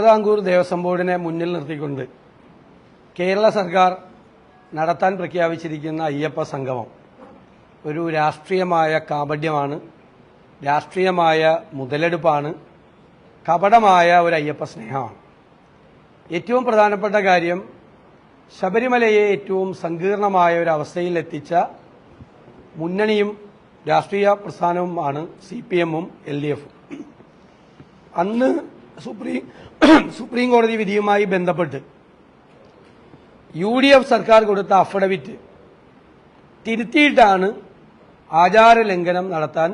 തിരുവിതാംകൂർ ദേവസ്വം ബോർഡിനെ മുന്നിൽ നിർത്തിക്കൊണ്ട് കേരള സർക്കാർ നടത്താൻ പ്രഖ്യാപിച്ചിരിക്കുന്ന അയ്യപ്പ സംഗമം ഒരു രാഷ്ട്രീയമായ കാപഡ്യമാണ് രാഷ്ട്രീയമായ മുതലെടുപ്പാണ് കപടമായ ഒരു അയ്യപ്പ സ്നേഹമാണ്. ഏറ്റവും പ്രധാനപ്പെട്ട കാര്യം ശബരിമലയെ ഏറ്റവും സങ്കീർണമായ ഒരു അവസ്ഥയിൽ എത്തിച്ച മുന്നണിയും രാഷ്ട്രീയ പ്രസ്ഥാനവുമാണ് സി പി എമ്മും എൽ ഡി എഫും. അന്ന് സുപ്രീം സുപ്രീം കോടതി വിധിയുമായി ബന്ധപ്പെട്ട് യു ഡി എഫ് സർക്കാർ കൊടുത്ത അഫിഡവിറ്റ് തിരുത്തിയിട്ടാണ് ആചാര ലംഘനം നടത്താൻ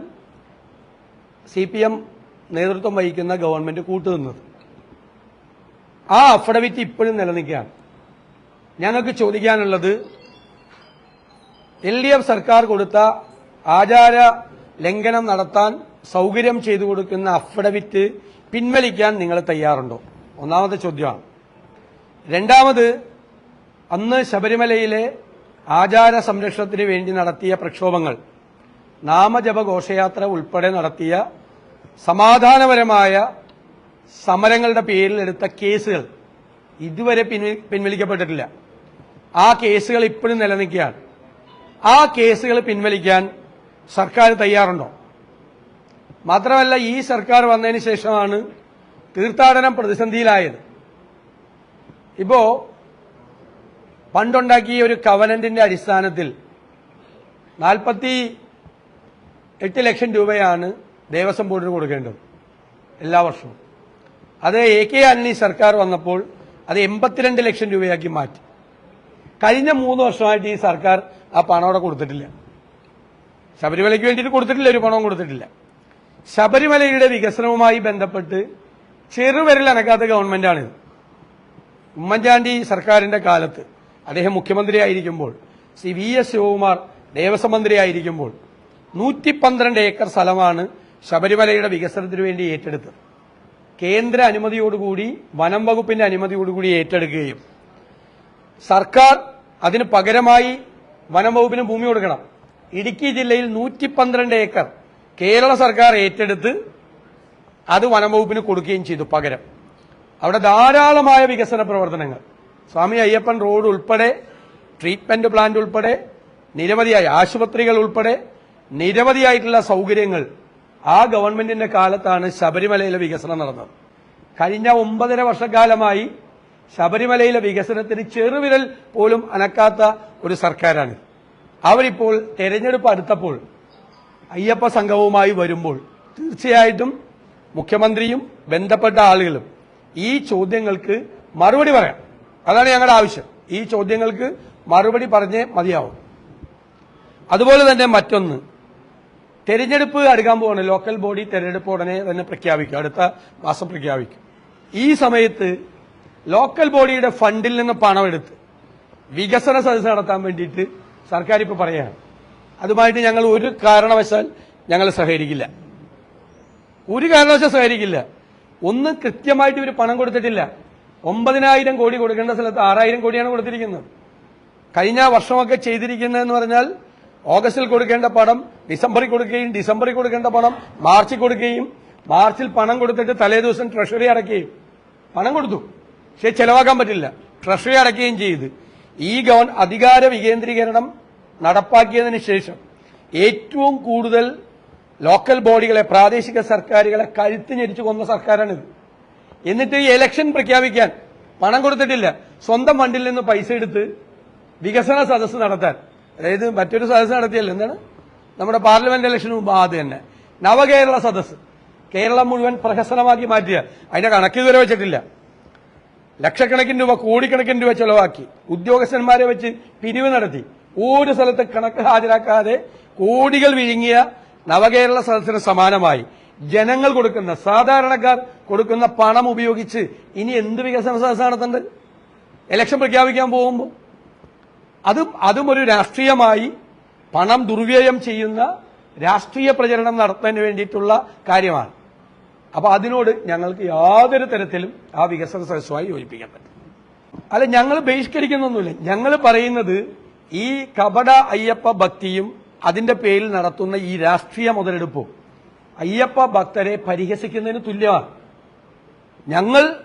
സി പി എം നേതൃത്വം വഹിക്കുന്ന ഗവൺമെന്റ് കൂട്ടുനിന്നത്. ആ അഫിഡവിറ്റ് ഇപ്പോഴും നിലനിൽക്കുകയാണ്. ഞങ്ങൾക്ക് ചോദിക്കാനുള്ളത് എൽ ഡി എഫ് സർക്കാർ കൊടുത്ത ആചാര ലംഘനം നടത്താൻ സൗകര്യം ചെയ്തു കൊടുക്കുന്ന അഫിഡവിറ്റ് പിൻവലിക്കാൻ നിങ്ങൾ തയ്യാറുണ്ടോ? ഒന്നാമത്തെ ചോദ്യമാണ്. രണ്ടാമത് അന്ന് ശബരിമലയിലെ ആചാര സംരക്ഷണത്തിന് വേണ്ടി നടത്തിയ പ്രക്ഷോഭങ്ങൾ നാമജപ ഘോഷയാത്ര ഉൾപ്പെടെ നടത്തിയ സമാധാനപരമായ സമരങ്ങളുടെ പേരിൽ എടുത്ത കേസുകൾ ഇതുവരെ പിൻവലിക്കപ്പെട്ടിട്ടില്ല. ആ കേസുകൾ ഇപ്പോഴും നിലനിൽക്കുകയാണ്. ആ കേസുകൾ പിൻവലിക്കാൻ സർക്കാർ തയ്യാറുണ്ടോ? മാത്രമല്ല ഈ സർക്കാർ വന്നതിന് ശേഷമാണ് തീർത്ഥാടനം പ്രതിസന്ധിയിലായത്. ഇപ്പോ പണ്ടുണ്ടാക്കിയ ഒരു കവനന്റിന്റെ അടിസ്ഥാനത്തിൽ നാൽപ്പത്തി എട്ട് ലക്ഷം രൂപയാണ് ദേവസ്വം ബോർഡിന് കൊടുക്കേണ്ടത് എല്ലാ വർഷവും. അത് എ കെ ആന്റണി സർക്കാർ വന്നപ്പോൾ അത് എൺപത്തിരണ്ട് ലക്ഷം രൂപയാക്കി മാറ്റി. കഴിഞ്ഞ മൂന്ന് വർഷമായിട്ട് ഈ സർക്കാർ ആ പണം അവിടെ കൊടുത്തിട്ടില്ല. ശബരിമലയ്ക്ക് വേണ്ടിയിട്ട് കൊടുത്തിട്ടില്ല ഒരു പണവും കൊടുത്തിട്ടില്ല. ശബരിമലയുടെ വികസനവുമായി ബന്ധപ്പെട്ട് ചെറുവിരൽ അനക്കാത്ത ഗവൺമെന്റാണിത്. ഉമ്മൻചാണ്ടി സർക്കാരിന്റെ കാലത്ത് അദ്ദേഹം മുഖ്യമന്ത്രിയായിരിക്കുമ്പോൾ ശ്രീ വി എസ് ശിവകുമാർ ദേവസ്വം മന്ത്രിയായിരിക്കുമ്പോൾ നൂറ്റി പന്ത്രണ്ട് ഏക്കർ സ്ഥലമാണ് ശബരിമലയുടെ വികസനത്തിന് വേണ്ടി ഏറ്റെടുത്തത്. കേന്ദ്ര അനുമതിയോടുകൂടി വനം വകുപ്പിന്റെ അനുമതിയോടുകൂടി ഏറ്റെടുക്കുകയും സർക്കാർ അതിന് പകരമായി വനം വകുപ്പിന് ഭൂമി കൊടുക്കണം. ഇടുക്കി ജില്ലയിൽ നൂറ്റി ഏക്കർ കേരള സർക്കാർ ഏറ്റെടുത്ത് അത് വനംവകുപ്പിന് കൊടുക്കുകയും ചെയ്തു പകരം. അവിടെ ധാരാളമായ വികസന പ്രവർത്തനങ്ങൾ. സ്വാമി അയ്യപ്പൻ റോഡ് ഉൾപ്പെടെ ട്രീറ്റ്മെന്റ് പ്ലാന്റ് ഉൾപ്പെടെ നിരവധിയായ ആശുപത്രികൾ ഉൾപ്പെടെ നിരവധിയായിട്ടുള്ള സൗകര്യങ്ങൾ ആ ഗവൺമെന്റിന്റെ കാലത്താണ് ശബരിമലയിലെ വികസനം നടന്നത്. കഴിഞ്ഞ ഒമ്പതര വർഷക്കാലമായി ശബരിമലയിലെ വികസനത്തിന് ചെറുവിരൽ പോലും അനക്കാത്ത ഒരു സർക്കാരാണ് അവരിപ്പോൾ തെരഞ്ഞെടുപ്പ് അടുത്തപ്പോൾ അയ്യപ്പ സംഘവുമായി വരുമ്പോൾ തീർച്ചയായിട്ടും മുഖ്യമന്ത്രിയും ബന്ധപ്പെട്ട ആളുകളും ഈ ചോദ്യങ്ങൾക്ക് മറുപടി പറയാം. അതാണ് ഞങ്ങളുടെ ആവശ്യം. ഈ ചോദ്യങ്ങൾക്ക് മറുപടി പറഞ്ഞേ മതിയാവും. അതുപോലെ തന്നെ മറ്റൊന്ന്. തെരഞ്ഞെടുപ്പ് അടുക്കാൻ പോവാണ്. ലോക്കൽ ബോഡി തെരഞ്ഞെടുപ്പ് ഉടനെ തന്നെ പ്രഖ്യാപിക്കും. അടുത്ത മാസം പ്രഖ്യാപിക്കും. ഈ സമയത്ത് ലോക്കൽ ബോഡിയുടെ ഫണ്ടിൽ നിന്ന് പണമെടുത്ത് വികസന സദസ്സ് നടത്താൻ വേണ്ടിയിട്ട് സർക്കാർ ഇപ്പോൾ പറയുകയാണ്. അതുമായിട്ട് ഞങ്ങൾ ഒരു കാരണവശാൽ ഞങ്ങൾ സഹകരിക്കില്ല. ഒരു കാരണവശാൽ സഹകരിക്കില്ല. ഒന്ന് കൃത്യമായിട്ട് ഇവർ പണം കൊടുത്തിട്ടില്ല. ഒമ്പതിനായിരം കോടി കൊടുക്കേണ്ട സ്ഥലത്ത് ആറായിരം കോടിയാണ് കൊടുത്തിരിക്കുന്നത്. കഴിഞ്ഞ വർഷമൊക്കെ ചെയ്തിരിക്കുന്നതെന്ന് പറഞ്ഞാൽ ഓഗസ്റ്റിൽ കൊടുക്കേണ്ട പണം ഡിസംബറിൽ കൊടുക്കുകയും ഡിസംബറിൽ കൊടുക്കേണ്ട പണം മാർച്ചിൽ കൊടുക്കുകയും മാർച്ചിൽ പണം കൊടുത്തിട്ട് തലേ ദിവസം ട്രഷറി അടയ്ക്കുകയും. പണം കൊടുത്തു. പക്ഷെ ചെലവാക്കാൻ പറ്റില്ല. ട്രഷറി അടയ്ക്കുകയും ചെയ്ത്. ഈ ഗവൺ അധികാര വികേന്ദ്രീകരണം നടപ്പാക്കിയതിന് ശേഷം ഏറ്റവും കൂടുതൽ ലോക്കൽ ബോഡികളെ പ്രാദേശിക സർക്കാരുകളെ കഴുത്ത് ഞെരിച്ചു കൊന്ന സർക്കാരാണിത്. എന്നിട്ട് ഈ എലക്ഷൻ പ്രഖ്യാപിക്കാൻ പണം കൊടുത്തിട്ടില്ല. സ്വന്തം ഫണ്ടിൽ നിന്ന് പൈസ എടുത്ത് വികസന സദസ്സ് നടത്താൻ. അതായത് മറ്റൊരു സദസ്സ് നടത്തിയല്ലോ എന്താണ്? നമ്മുടെ പാർലമെന്റ് ഇലക്ഷന് മുമ്പ് അത് തന്നെ. നവകേരള സദസ്സ്. കേരളം മുഴുവൻ പ്രഹസനമാക്കി മാറ്റിയ. അതിന്റെ കണക്ക് ഇതുവരെ വെച്ചിട്ടില്ല. ലക്ഷക്കണക്കിന് രൂപ കോടിക്കണക്കിന് രൂപ ചെലവാക്കി. ഉദ്യോഗസ്ഥന്മാരെ വെച്ച് പിരിവ് നടത്തി. ഒരു സ്ഥലത്ത് കണക്ക് ഹാജരാക്കാതെ കോടികൾ വിഴുങ്ങിയ നവകേരള സദസ്സിന് സമാനമായി. ജനങ്ങൾ കൊടുക്കുന്ന സാധാരണക്കാർ കൊടുക്കുന്ന പണം ഉപയോഗിച്ച് ഇനി എന്ത് വികസന സദസ്സ് നടത്തേണ്ടത് ഇലക്ഷൻ പ്രഖ്യാപിക്കാൻ പോകുമ്പോൾ. അതും അതും ഒരു രാഷ്ട്രീയമായി പണം ദുർവ്യയം ചെയ്യുന്ന രാഷ്ട്രീയ പ്രചരണം നടത്താൻ വേണ്ടിയിട്ടുള്ള കാര്യമാണ്. അപ്പൊ അതിനോട് ഞങ്ങൾക്ക് യാതൊരു തരത്തിലും ആ വികസന സദസ്സുമായി യോജിപ്പിക്കാൻ പറ്റും അല്ല ഞങ്ങൾ ബഹിഷ്കരിക്കുന്നൊന്നുമില്ല. ഞങ്ങൾ പറയുന്നത് ഈ കപട അയ്യപ്പ ഭക്തിയും അതിന്റെ പേരിൽ നടത്തുന്ന ഈ രാഷ്ട്രീയ മുതലെടുപ്പും അയ്യപ്പ ഭക്തരെ പരിഹസിക്കുന്നതിന് തുല്യമാണ്. ഞങ്ങൾ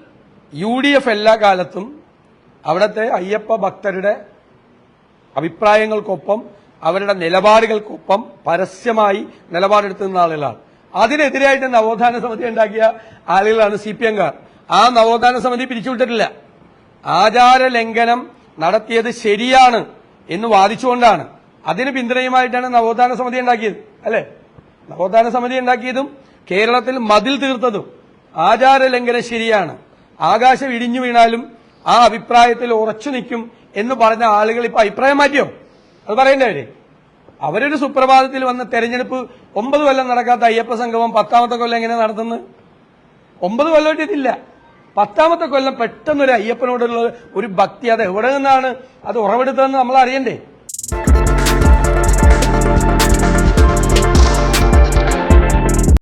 യു ഡി എഫ് എല്ലാ കാലത്തും അവിടുത്തെ അയ്യപ്പ ഭക്തരുടെ അഭിപ്രായങ്ങൾക്കൊപ്പം അവരുടെ നിലപാടുകൾക്കൊപ്പം പരസ്യമായി നിലപാടെടുത്തു നിന്ന ആളുകളാണ്. അതിനെതിരായിട്ട് നവോത്ഥാന സമിതി ഉണ്ടാക്കിയ ആളുകളാണ് സി പി എംകാർ. ആ നവോത്ഥാന സമിതി പിരിച്ചുവിട്ടിട്ടില്ല. ആചാര ലംഘനം നടത്തിയത് ശരിയാണ്. എന്ന് വാദിച്ചുകൊണ്ടാണ്. അതിന് പിന്തുണയുമായിട്ടാണ് നവോത്ഥാന സമിതി ഉണ്ടാക്കിയത് അല്ലെ? നവോത്ഥാന സമിതി ഉണ്ടാക്കിയതും കേരളത്തിൽ മതിൽ തീർത്തതും ആചാര ലംഘനം ശരിയാണ്. ആകാശം ഇടിഞ്ഞു വീണാലും ആ അഭിപ്രായത്തിൽ ഉറച്ചു നിൽക്കും എന്ന് പറഞ്ഞ ആളുകൾ ഇപ്പൊ അഭിപ്രായം മാറ്റിയോ? അത് പറയണ്ടേ അവർ? അവരൊരു സുപ്രഭാതത്തിൽ വന്ന തെരഞ്ഞെടുപ്പ് ഒമ്പത് കൊല്ലം നടക്കാത്ത അയ്യപ്പ സംഗമം പത്താമത്തെ കൊല്ലം എങ്ങനെ നടത്തുന്നത് ഒമ്പത് കൊല്ലമായിട്ടില്ല പത്താമത്തെ കൊല്ലം പെട്ടെന്നൊരു അയ്യപ്പനോടുള്ള ഒരു ഭക്തി അത് എവിടെ നിന്നാണ് അത് ഉറവെടുത്തതെന്ന് നമ്മൾ അറിയണ്ടേ